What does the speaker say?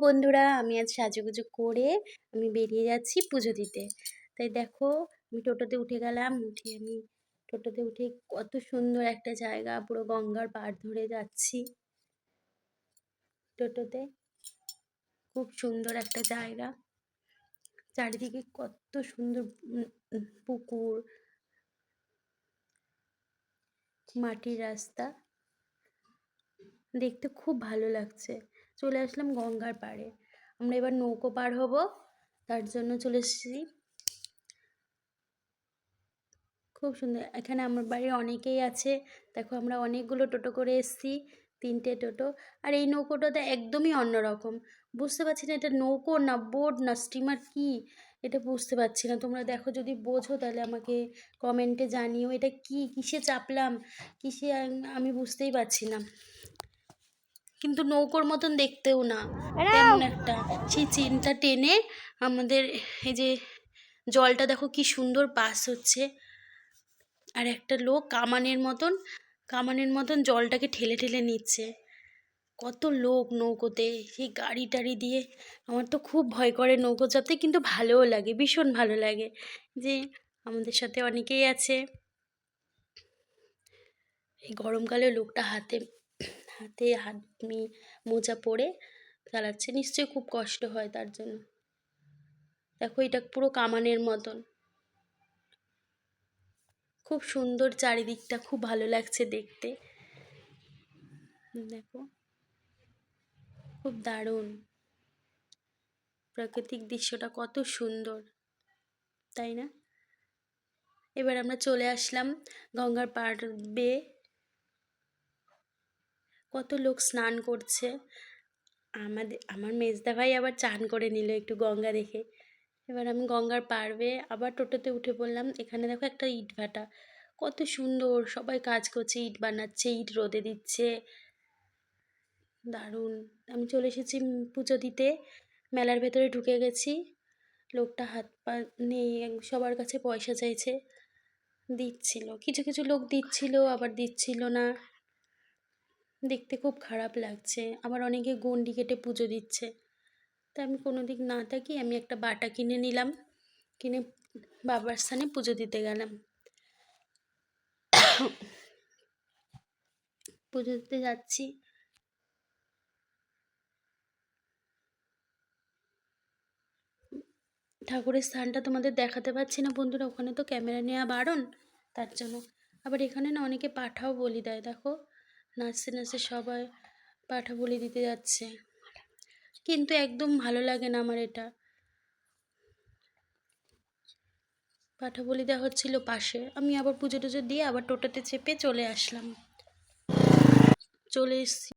বন্ধুরা, আমি আজ সাজুগুজু করে আমি বেরিয়ে যাচ্ছি পুজো দিতে। তাই দেখো, আমি টোটোতে উঠে গেলাম, উঠে আমি টোটোতে উঠে কত সুন্দর একটা জায়গা, পুরো গঙ্গার পাড় ধরে যাচ্ছি টোটোতে। খুব সুন্দর একটা জায়গা। চারিদিকে কত সুন্দর পুকুর। মাটির রাস্তা। দেখতে খুব ভালো লাগছে। চলে আসলাম গঙ্গার পাড়ে। আমরা এবার নৌকো পার হব, তার জন্য চলে এসেছি। খুব সুন্দর, এখানে আমার বাড়ির অনেকেই আছে। দেখো আমরা অনেকগুলো টোটো করে এসেছি, তিনটে টোটো। আর এই নৌকোটাতে একদমই অন্যরকম। বুঝতে পারছি না, এটা নৌকো না বোট না স্টিমার কি? এটা বুঝতে পারছি না। তোমরা দেখো যদি বোঝো তাহলে আমাকে কমেন্টে জানিও। এটা কি? কিসে চাপলাম? কিসে আমি বুঝতেই পারছি না। কিন্তু নৌকোর মতন দেখতেও না। তেমন একটা। সেই চেনটা টেনে আমাদের এই যে জলটা দেখো কি সুন্দর পাস হচ্ছে। আর একটা লোক কামানের মতন কামানের মতন জলটাকে ঠেলে ঠেলে নিচ্ছে। কত লোক নৌকোতে সেই গাড়ি টাড়ি দিয়ে। আমার তো খুব ভয় করে নৌকো চাপতে কিন্তু ভালোও লাগে ভীষণ ভালো লাগে। যে আমাদের সাথে অনেকেই আছে। এই গরমকালে লোকটা হাতে হাতে হাত মোজা পরে চালাচ্ছে। নিশ্চয়ই খুব কষ্ট হয় তার জন্য। দেখো এটা পুরো কামানের মতন। খুব সুন্দর চারিদিকটা, খুব ভালো লাগছে দেখতে। দেখো। খুব দারুণ। প্রাকৃতিক দৃশ্যটা কত সুন্দর। তাই না? এবার আমরা চলে আসলাম গঙ্গার পাড় বেয়ে কত লোক স্নান করছে। আমাদের, আমার মেজদা ভাই আবার চান করে নিল একটু গঙ্গা দেখে। এবার আমি গঙ্গার পারবে আবার টোটোতে উঠে পড়লাম। এখানে দেখো একটা ইট ভাটা। কত সুন্দর, সবাই কাজ করছে, ইট বানাচ্ছে, ইট রোদে দিচ্ছে। দারুণ। আমি চলে এসেছি পুজো দিতে। মেলার ভেতরে ঢুকে গেছি। লোকটা হাত পা নেই সবার কাছে পয়সা চাইছে। দিচ্ছিল। কিছু কিছু লোক দিচ্ছিল, আবার দিচ্ছিল না। দেখতে খুব খারাপ লাগছে। আবার অনেকে গন্ডি কেটে পুজো দিচ্ছে। তা আমি কোনো দিক না থাকি, আমি একটা বাটা কিনে নিলাম। কিনে বাবার স্থানে পুজো দিতে গেলাম। পুজো দিতে যাচ্ছি। ঠাকুরের স্থানটা তোমাদের দেখাতে পারছি না বন্ধুরা, ওখানে তো ক্যামেরা নেওয়া বারণ, তার জন্য। আবার এখানে না অনেকে পাঠাও বলি দেয়, দেখো। নাচতে নাচতে সবাই পাঠা বলি দিতে যাচ্ছে। কিন্তু একদম ভালো লাগে না আমার এটা। পাঠা বলি দেওয়া হচ্ছিল পাশে। আমি আবার পুজো টুজো দিয়ে আবার টোটোতে চেপে চলে আসলাম। চলে এসছি।